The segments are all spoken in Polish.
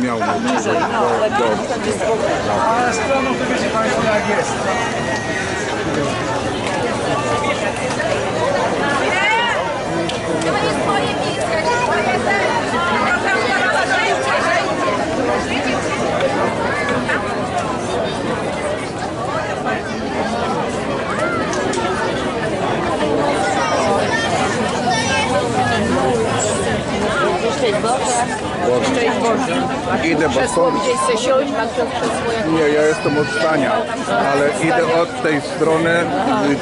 miał możliwość do, do, A stroną to wiecie Państwo jak jest. To jest to jest Idę, bo stąd, Gdzieś chce siąść, ma ktoś krzesło jak nie, ja jestem od stania, ale idę od tej strony,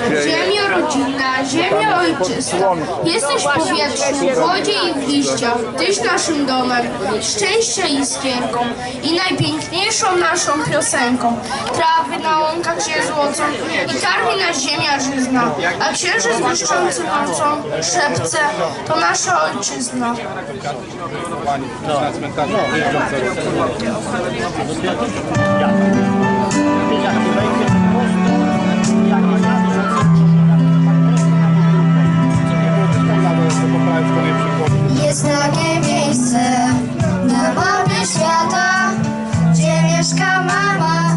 gdzie Ziemia rodzinna, ziemia ojczysta. Jesteś w powietrzu, w wodzie i w liściach. Tyś naszym domem, szczęścia i skierką i najpiękniejszą naszą piosenką. Trawy na łąkach się złocą i karmi nas ziemia żyzna, a księżyc błyszczący nocą szepce, to nasza ojczyzna. Na cmentarzu miejsce na mapie świata, mama,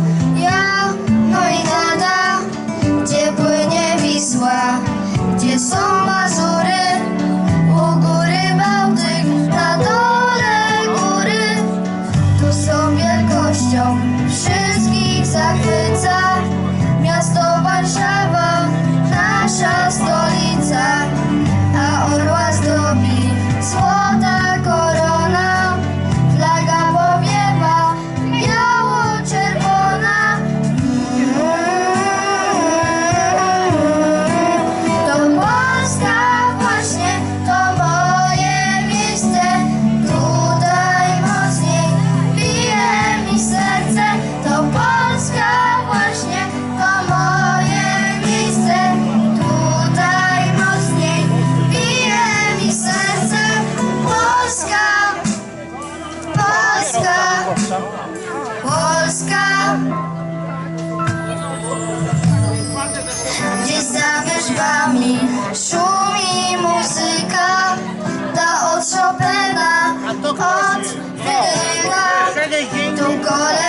God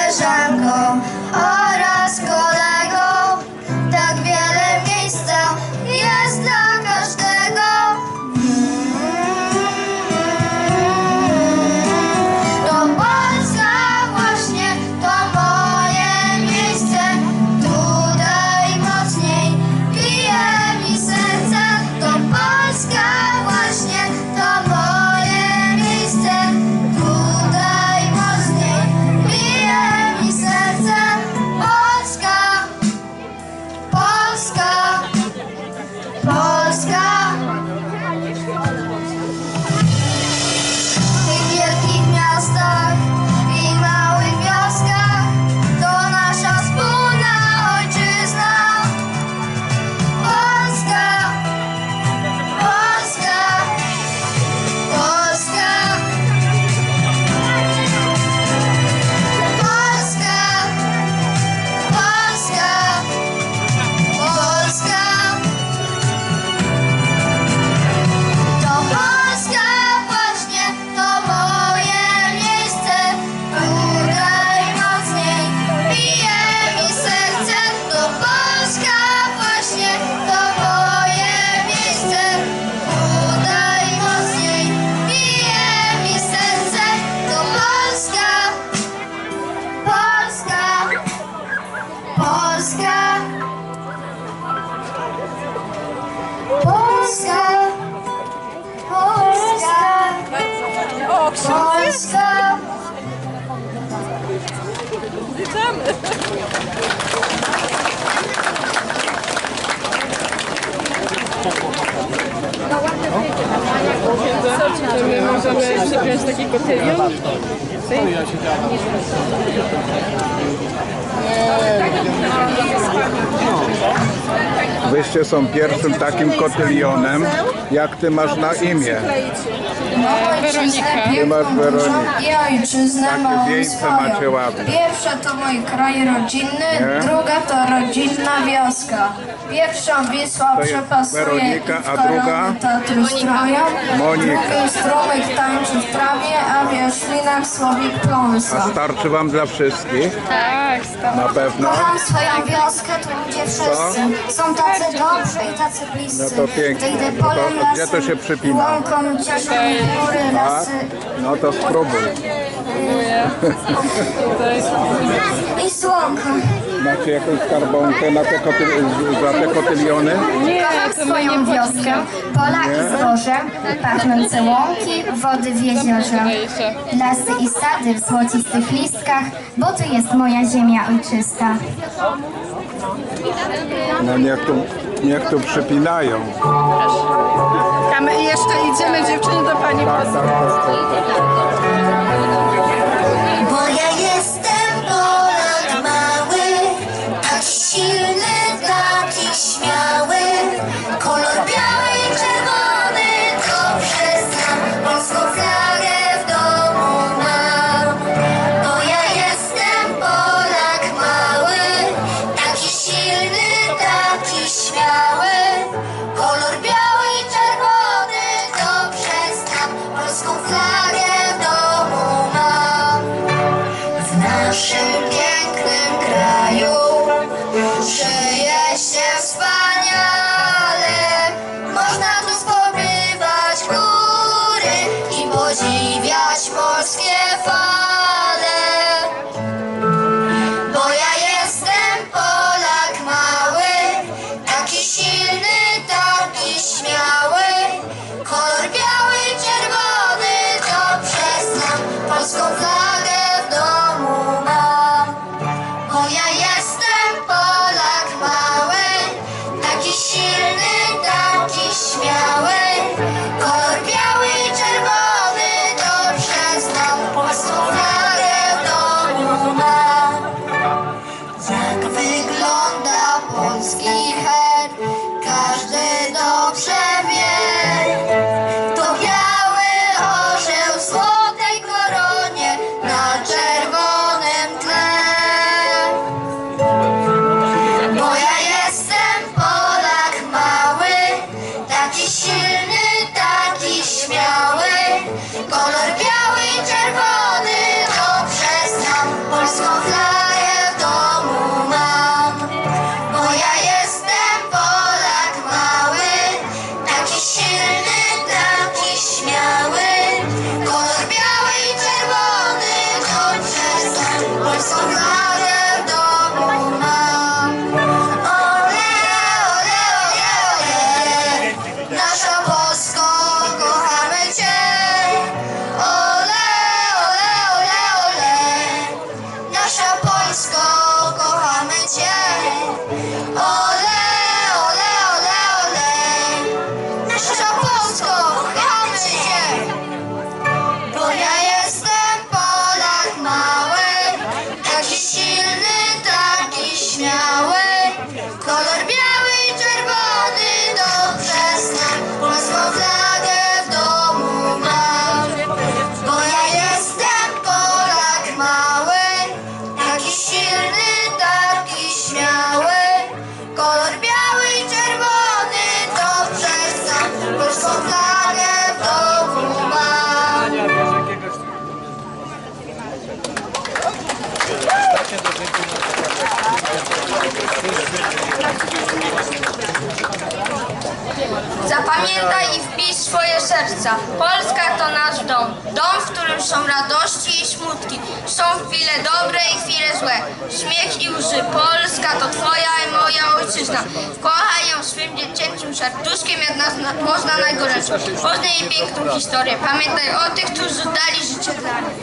Polska. Polska, Polska, to my możemy przypiąć taki kotylion. Wyście są pierwszym takim kotylionem. Jak ty masz na imię? Weronika. Ty masz Weronikę. I ojczyznę Takie swoją. macie ładne. Pierwsza to mój kraj rodzinny, Nie? druga to rodzinna wioska. Pierwszą Wisła To jest przepasuje Weronika, a w druga? Tatry stroją. Monika. Drugi strumyk tańczy w trawie, a w jaśminach słowik pląsa. A starczy wam dla wszystkich? Tak, stop. Na pewno? Kocham swoją wioskę, tu ludzie wszyscy są tacy dobrzy i tacy bliscy. No to pięknie. Gdy idę No polem, to gdzie to lasem, się przypina? Łąką cieszą góry, Tak? lasy No to spróbuj. i słonko. Macie jakąś skarbonkę na te koty, za te kotyliony? Nie, Kocham swoją wioskę, pola i zboże, pachnące łąki, wody w jeziorze. Lasy i sady w złocistych listkach, bo tu jest moja ziemia ojczysta. No niech tu, niech tu przypinają. A my jeszcze idziemy dziewczyny do pani Tak, tak, tak, tak. Bo Zapamiętaj i wpisz swoje serca. Polska to nasz dom. Dom, w którym są radości i smutki. Są chwile dobre i chwile złe. Śmiech i łzy. Polska to twoja i moja ojczyzna. Kochaj ją swym dziecięcym serduszkiem, jak nas na, można najgoręcej. Poznaj jej piękną historię. Pamiętaj o tych, którzy dali życie dla niej.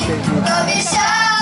Kwiatki, to